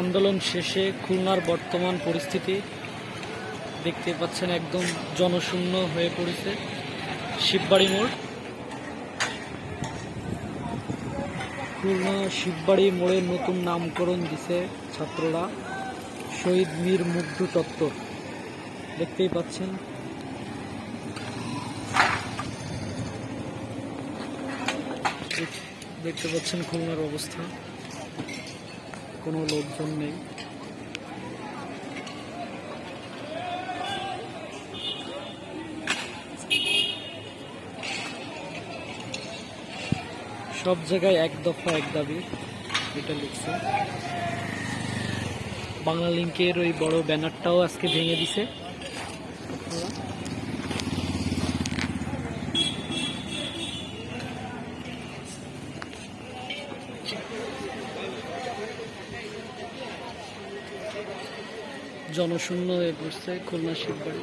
আন্দোলন শেষে খুলনার বর্তমান পরিস্থিতি দেখতে পাচ্ছেন একদম জনশূন্য হয়ে পড়েছে শিববাড়ি মোড়। খুলনা শিববাড়ি মোড়ের নতুন নামকরণ দিছে ছাত্ররা। শহীদ মীর মুগ্ধ চত্বর। দেখতেই পাচ্ছেন। দেখতে পাচ্ছেন খুলনার অবস্থা। কোনো লোকজন নেই সব জায়গায় এক দফা, এক দাবি, এটা লিখছে বাংলা লিঙ্কের ওই বড় ব্যানারটাও আজকে ভেঙে দিছে আপনারা। জনশূন্য হয়ে পড়ছে খুলনা শিববাড়ি